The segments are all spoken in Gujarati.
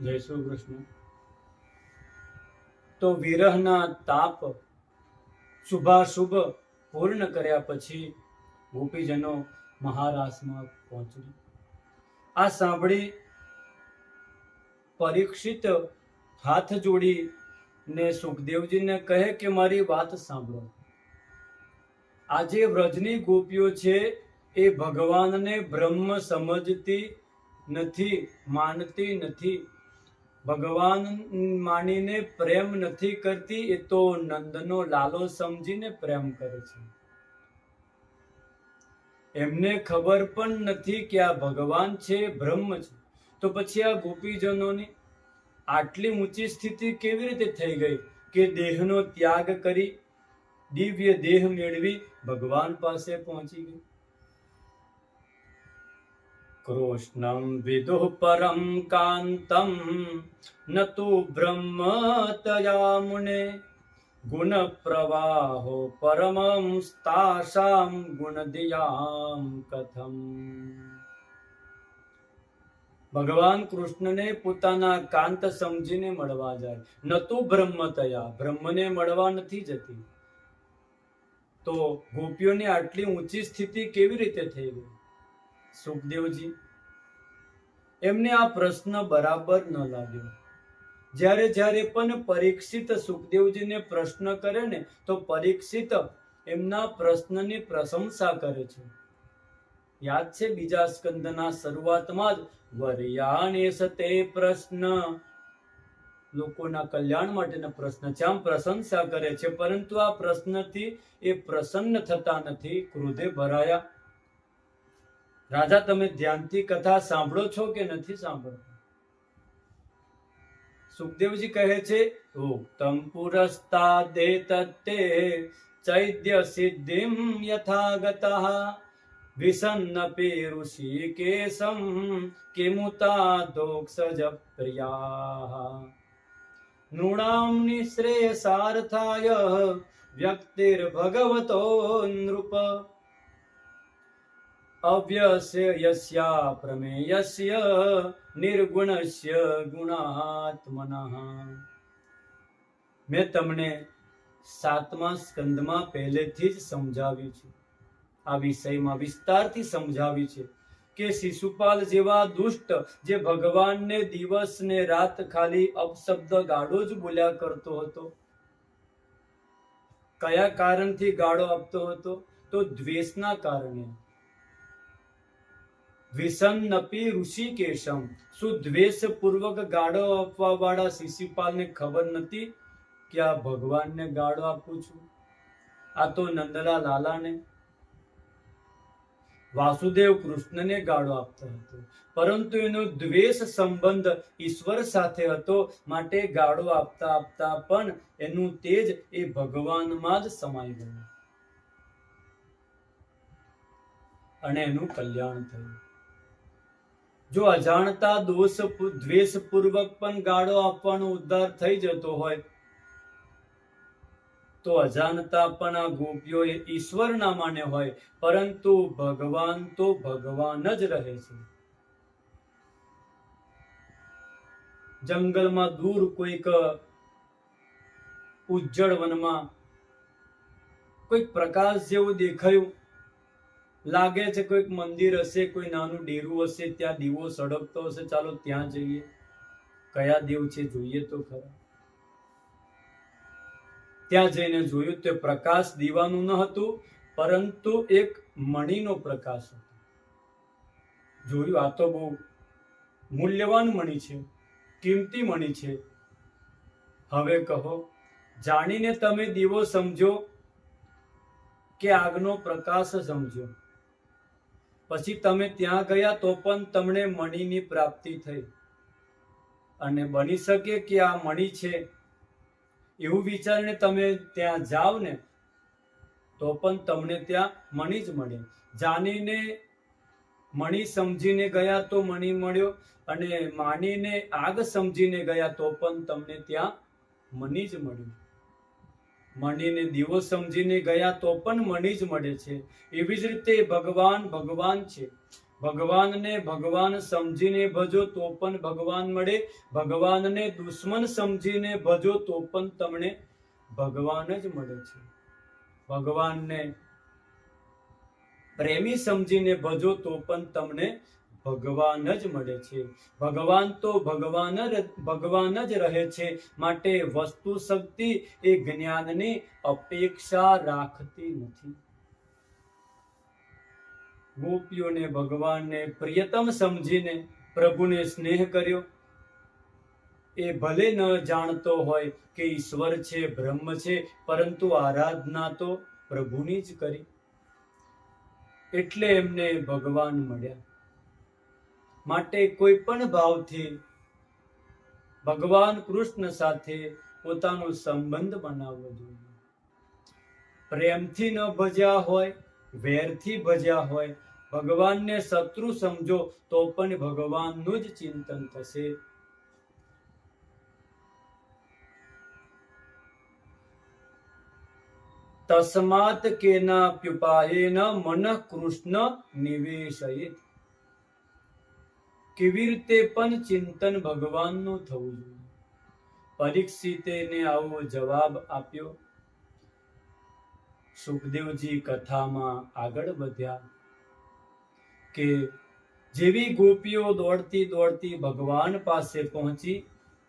જય શ્રી કૃષ્ણ. તો વિરહના તાપ શુભાશુભ પૂર્ણ કર્યા પછી ગોપીજનો મહારાસમાં પહોંચ્યું. આ સાંભળી પરીક્ષિત હાથ જોડી ને સુખદેવજીને કહે કે મારી વાત સાંભળો. આજે વ્રજની ગોપીઓ છે એ ભગવાનને બ્રહ્મ સમજતી નથી, માનતી નથી. ભગવાન માનીને પ્રેમ નથી કરતી, એ તો નંદનો લાલો સમજીને પ્રેમ કરે છે. એમને ખબર પણ નથી કે આ ભગવાન છે, બ્રહ્મ છે. તો પછી આ ગોપીજનોની આટલી ઊંચી સ્થિતિ કેવી રીતે થઈ ગઈ કે દેહનો ત્યાગ કરી, દિવ્ય દેહ મેળવી ભગવાન પાસે પહોંચી ગઈ? કૃષ્ણમ विदुः परं कान्तं, न तु તયા મુને ગુણ પ્રવાહો પરમંસ્તાસામ ગુણદિયામ કથમ ભગવાન કૃષ્ણને પોતાના કાંત સમજીને મળવા જાય। ન તો બ્રહ્મ તયા બ્રહ્મને મળવા નથી જતી। તો ગોપીઓની આટલી ઊંચી સ્થિતિ કેવી રીતે થઈ ગઈ? સુખદેવજી, એમને આ પ્રશ્ન બરાબર ન લાગ્યો. જ્યારે જ્યારે પણ પરીક્ષિત સુખદેવજીને પ્રશ્ન કરે ને, તો પરીક્ષિત એમના પ્રશ્નની પ્રશંસા કરે છે. યાદ છે બીજા સ્કંદના શરૂઆતમાં જ વર્યાણેશ તે પ્રશ્ન. લોકોના કલ્યાણ માટેના પ્રશ્ન છે. આમ પ્રશંસા કરે છે, પરંતુ આ પ્રશ્નથી એ પ્રસન્ન થતા નથી, ક્રોધે ભરાયા. રાજા તમે ધ્યાનથી કથા સાંભળો છો કે નથી સાંભળતા સુખદેવજી કહે છે ઉક્તમ પુરસ્તા દે તત્તે ચૈદ્ય સિદ્ધિમ યથાગતઃ વિસન્નપી ઋષિકેશમ કિમુતા દોક્ષજ પ્રિયા નૃણામ નિશ્રેયસાર્થાય વ્યક્તિર્ભગવતો નૃપ અવ્યસ્ય યસ્યા પ્રમેયસ્ય નિર્ગુણસ્ય ગુણાત્મનઃ મેં તમને સાતમા સ્કંદમાં પહેલેથી જ સમજાવ્યું છે. આ વિષયમાં વિસ્તારથી સમજાવ્યું છે કે શિશુપાલ જેવા દુષ્ટ જે ભગવાનને દિવસ ને રાત ખાલી અપશબ્દ ગાળો જ બોલ્યા કરતો હતો, કયા કારણથી ગાળો આપતો હતો? તો દ્વેષના કારણે. વિસન્નપી ઋષિકેશમ. શું દ્વેષ પૂર્વક ગાળો આપવા વાળા શિશુપાલને ખબર નથી કે આ ભગવાનને ગાળો આપું છું. આ તો નંદલા લાલાને વાસુદેવ કૃષ્ણને ગાળો આપતો હતો. પરંતુ એનો દ્વેષ સંબંધ ઈશ્વર સાથે હતો, માટે ગાળો આપતા આપતા પણ એનું તેજ એ ભગવાનમાં જ સમાઈ ગયું. અને એનું કલ્યાણ થયું. જો અજાણતા, દોષ દ્વેષ પૂર્વક પણ ગાળો આપવાનો ઉદ્ધાર થઈ જતો હોય, તો અજાણતા પણ આ ગોપીઓ ઈશ્વર ના માને હોય, પરંતુ ભગવાન તો ભગવાન જ રહે છે. જંગલમાં દૂર કોઈક ઉજ્જળ વનમાં કોઈક પ્રકાશ જેવું દેખાયું લાગે છે કોઈક મંદિર હશે, કોઈ નાનું ડેરું હશે, ત્યાં દીવો સળગતો હશે. ચાલો ત્યાં જઈએ. કયા દેવ છે જોઈએ તો ખરા. ત્યાં જઈને જોયું તે પ્રકાશ દીવાનું ન હતું, પરંતુ એક મણીનો પ્રકાશ હતો. જોયું, આ તો બહુ મૂલ્યવાન મણી છે, કિંમતી મણી છે. હવે કહો, જાણીને તમે દીવો સમજો કે આગનો પ્રકાશ સમજો. પછી તમે ત્યાં ગયા તો પણ તમને મણીની પ્રાપ્તિ થઈ. અને બની શકે કે આ મણી છે, એવું વિચારીને તમે ત્યાં જાઓ ને, તો પણ તમને ત્યાં મણી જ મળે. જાણીને મણી સમજીને ગયા તો મણી મળ્યો, અને માનીને આગ સમજીને ગયા તો પણ તમને ત્યાં મણી જ મળ્યું. મણીને દીવો સમજીને ગયા તો પણ મણી જ મળે છે. એવી જ રીતે ભગવાન ભગવાન છે. ભગવાનને ભગવાન સમજીને ભજો તો પણ ભગવાન મળે. ભગવાનને દુશ્મન સમજીને ભજો તો પણ તમને ભગવાન જ મળે છે. ભગવાનને પ્રેમી સમજીને ભજો તો પણ તમને ભગવાન જ મળે છે. ભગવાન તો ભગવાન ભગવાન જ રહે છે. માટે વસ્તુ શક્તિ એ જ્ઞાનની અપેક્ષા રાખતી નથી. ગોપીઓને, ભગવાનને પ્રિયતમ સમજીને પ્રભુને સ્નેહ કર્યો. એ ભલે ન જાણતો હોય કે ઈશ્વર છે, બ્રહ્મ છે, પરંતુ આરાધના તો પ્રભુની જ કરી. એટલે એમને ભગવાન મળ્યા. માટે કોઈ પણ ભાવથી ભગવાન કૃષ્ણ સાથે પોતાનો સંબંધ બનાવવો જોઈએ. પ્રેમથી ન ભજ્યા હોય, વેરથી ભજ્યા હોય, ભગવાનને શત્રુ સમજો, તો પણ ભગવાનનું જ ચિંતન થશે. તસ્માત કેનાપ્યુપાયેન મન કૃષ્ણ નિવેશયિત. કેવી રીતે પણ ચિંતન ભગવાનનું થવું જોઈએ? પરીક્ષિતેને આવો જવાબ આપ્યો. સુખદેવજી કથામાં આગળ વધ્યા કે જેવી ગોપીઓ દોડતી દોડતી ભગવાન પાસે પહોંચી,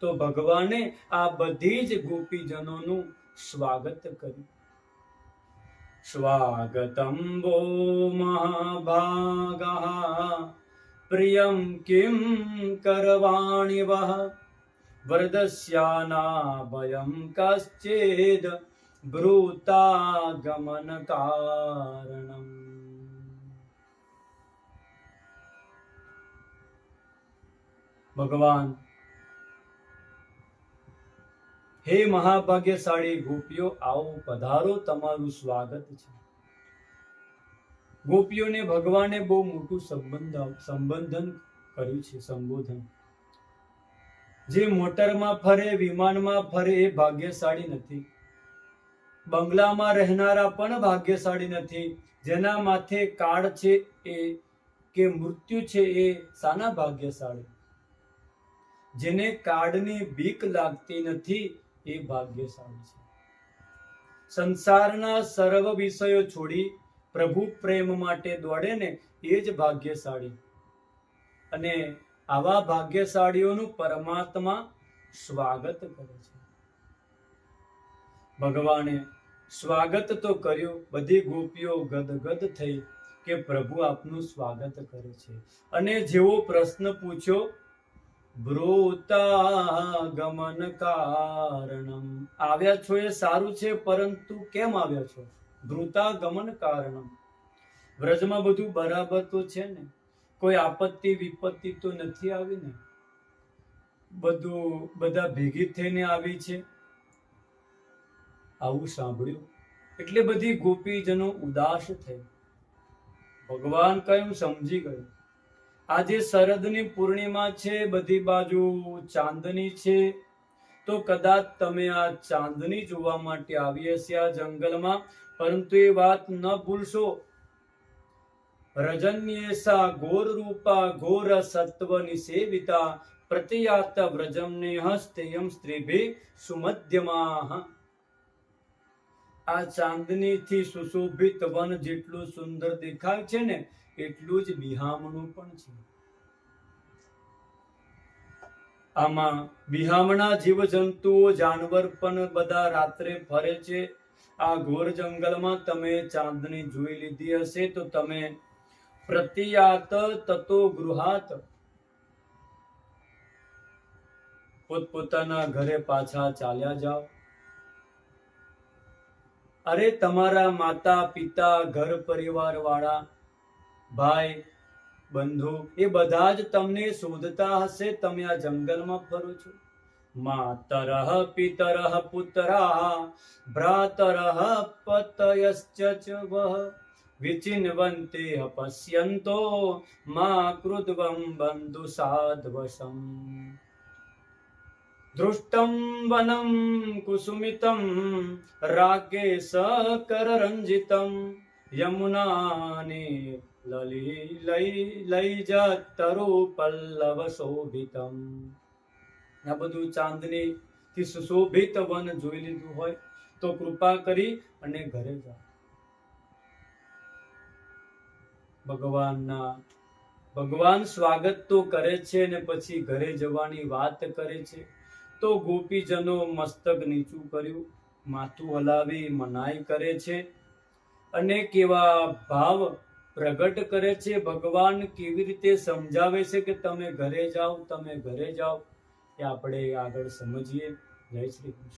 તો ભગવાને આ બધી જ ગોપીજનોનું સ્વાગત કર્યું. સ્વાગતમ મહાભાગા પ્રિયમ કિમ કરવાણિ વહ વરદસ્યાના ભયમ કશ્ચેદ બ્રૂતાગમન કારણમ ભગવાન હે મહાભાગ્યશાળી ગોપીઓ આવો પધારો તમારું સ્વાગત છે. ગોપીઓને ભગવાને બહુ મોટું સંબંધ સંબંધન કર્યું છે, સંબોધન. જે મોટરમાં ફરે, વિમાનમાં ફરે એ ભાગ્યશાળી નથી. બંગલામાં રહેનારા પણ ભાગ્યશાળી નથી. જેના માથે કાળ છે એ, કે મૃત્યુ છે એ સાના ભાગ્યશાળી. જેને કાળની બીક લાગતી નથી એ ભાગ્યશાળી છે. સંસારના સર્વ વિષયો છોડી પ્રભુ પ્રેમ માટે દોડે ને એ જ ભાગ્યશાળી. અને આવા ભાગ્યશાળીઓનું પરમાત્મા સ્વાગત કરે છે. ભગવાને સ્વાગત તો કર્યું, બધી ગોપીઓ ગદગદ થઈ કે પ્રભુ આપનું સ્વાગત કરે છે. અને જેવો પ્રશ્ન પૂછ્યો બ્રોતા ગમન કારણમ? આવ્યા છો એ સારું છે, પરંતુ કેમ આવ્યા છો? બ્રુતા ગમન કારણમ. વ્રજમાં બધું બરાબર તો છે ને? કોઈ આપત્તિ, વિપત્તિ તો નથી આવી ને? બધું, બધા ભેગી થઈને આવી છે? આવું સાંભળ્યું? એટલે બધી ગોપીજનો ઉદાસ થઈ. ભગવાન કયું સમજી ગયું. આજે શરદની પૂર્ણિમા છે, બધી બાજુ ચાંદની છે તો કદાચ તમે આ ચાંદની જોવા માટે આવી હશે આ જંગલમાં, પરંતુ એ વાત ન ભૂલશો. રજન્યેસા ઘોર રૂપા ઘોર સત્વ નિસેવિતા પ્રતિયાત વ્રજમને હસ્તેયમ સ્ત્રીભે સુમધ્યમાહ. આ ચાંદનીથી સુશોભિત વન જેટલું સુંદર દેખાય છે ને, એટલું જ બિહામણું પણ છે. આમાં બિહામણા જીવજંતુઓ જાનવર પણ બધા રાત્રે ફરે છે. આ ઘોર જંગલમાં તમે ચાંદની જોઈ લીધી હશે તો તમે પ્રતિયાત તતો ગૃહાત પોતપોતાના ઘરે પાછા ચાલ્યા જાઓ. અરે તમારા માતા પિતા ઘર પરિવાર વાળા ભાઈ બંધુ, એ બધા જ તમને શોધતા હશે. તમે આ જંગલમાં ફરો છો? માતરઃ પિતરહ પુત્રા ભ્રાતરહ પતયશ્ચ વહ વઃ. અપશ્યંતો, મા કૃદ્વમ બંધુ સાધ્વસમ. દૃષ્ટમ વનમ કુસુમિતમ રાગે સકરરંજિતમ યમુનાને લલી લઈ લઈ જતરુ પલ્લવ શોભિતમ આ બધું ચાંદની થી સુશોભિત વન જોઈ લીધું હોય તો કૃપા કરી અને ઘરે જાઓ. ભગવાનના ભગવાન સ્વાગત તો કરે છે ને પછી ઘરે જવાની વાત કરે છે. તો ગોપીજનો મસ્તક નીચું કર્યું, માથું હલાવી મનાઈ કરે છે. અને કેવા ભાવ પ્રગટ કરે છે, ભગવાન કેવી રીતે સમજાવે છે કે તમે ઘરે જાઓ, તમે ઘરે જાઓ, એ આપણે આગળ સમજીએ. જય શ્રી કૃષ્ણ.